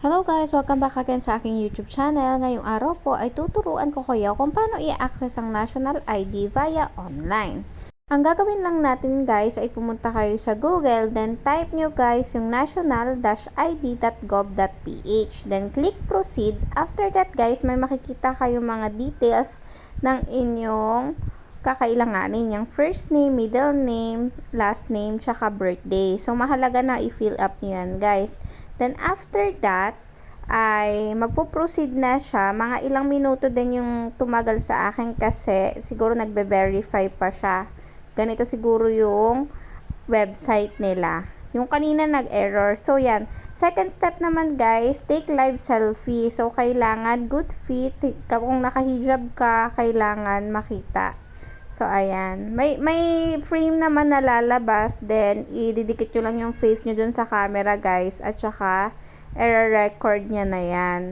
Hello guys! Welcome back again sa aking YouTube channel. Ngayong araw po ay tuturuan ko kayo kung paano i-access ang National ID via online. Ang gagawin lang natin guys ay pumunta kayo sa Google, then type nyo guys yung national-id.gov.ph, then click proceed. After that guys, may makikita kayo mga details ng inyong kakailanganin yung first name, middle name, last name, tsaka birthday. So, mahalaga na i-fill up nyo yan, guys. Then, after that, ay magpo-proceed na siya. Mga ilang minuto din yung tumagal sa akin kasi siguro nagbe-verify pa siya. Ganito siguro yung website nila. Yung kanina nag-error. So, yan. Second step naman, guys, take live selfie. So, kailangan good fit. Kung nakahijab ka, kailangan makita. So, ayan. May, may frame naman na lalabas. Then, ididikit nyo lang yung face nyo dun sa camera, guys. At saka, error record niya na yan.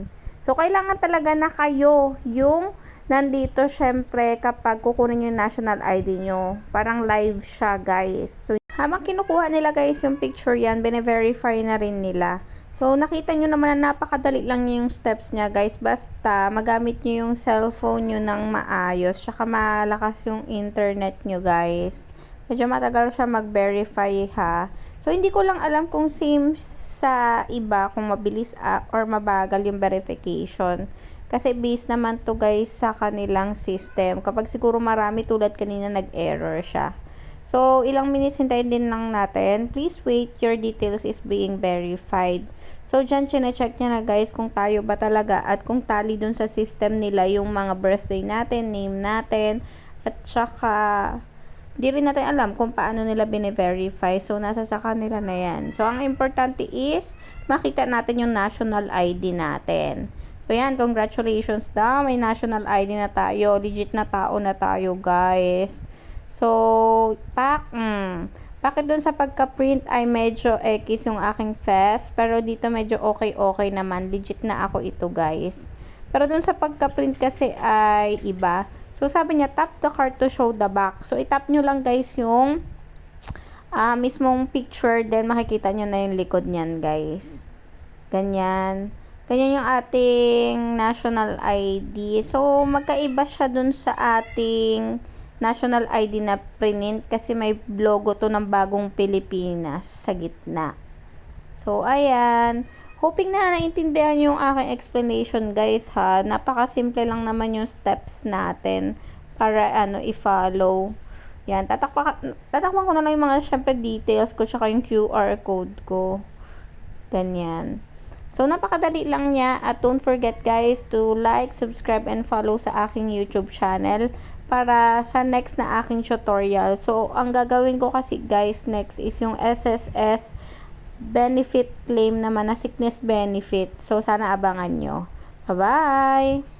So, kailangan talaga na kayo yung nandito, syempre, kapag kukunin yung national ID nyo. Parang live siya, guys. So, habang kinukuha nila, guys, yung picture yan, bine-verify na rin nila. So, nakita nyo naman na napakadali lang yung steps niya, guys. Basta, magamit nyo yung cellphone nyo ng maayos. Tsaka malakas yung internet nyo, guys. Medyo matagal siya mag-verify, ha. So, hindi ko lang alam kung same sa iba, kung mabilis uh, or mabagal yung verification. Kasi based naman to guys sa kanilang system. Kapag siguro marami tulad kanina nag-error siya. So, ilang minutes hintayin din lang natin. Please wait, your details is being verified. So, dyan, chinecheck niya na guys kung tayo ba talaga at kung tali dun sa system nila yung mga birthday natin, name natin, at saka, di rin natin alam kung paano nila bine-verify. So, nasa sa kanila na yan. So, ang importante is, makita natin yung national ID natin. So, yan, congratulations daw. May national ID na tayo. Legit na tao na tayo, guys. So, pak, mm, bakit dun sa pagka-print ay medyo X yung aking face, pero dito medyo okay-okay naman. Legit na ako ito, guys. Pero dun sa pagka-print kasi ay iba. So, sabi niya, tap the card to show the back. So, itap nyo lang, guys, yung uh, mismong picture, then makikita nyo na yung likod niyan, guys. Ganyan. Ganyan yung ating national ID. So, magkaiba siya dun sa ating national ID na print kasi may logo to ng bagong Pilipinas sa gitna. So, ayan. Hoping na naintindihan yung aking explanation guys ha. Napakasimple lang naman yung steps natin para ano i-follow. Yan, tatakpan, tatakpan ko na lang yung mga syempre details ko tsaka yung QR code ko. Ganyan. So, napakadali lang niya at don't forget guys to like, subscribe, and follow sa aking YouTube channel para sa next na aking tutorial. So, ang gagawin ko kasi guys next is yung SSS benefit claim naman na sickness benefit. So, sana abangan nyo. Bye-bye!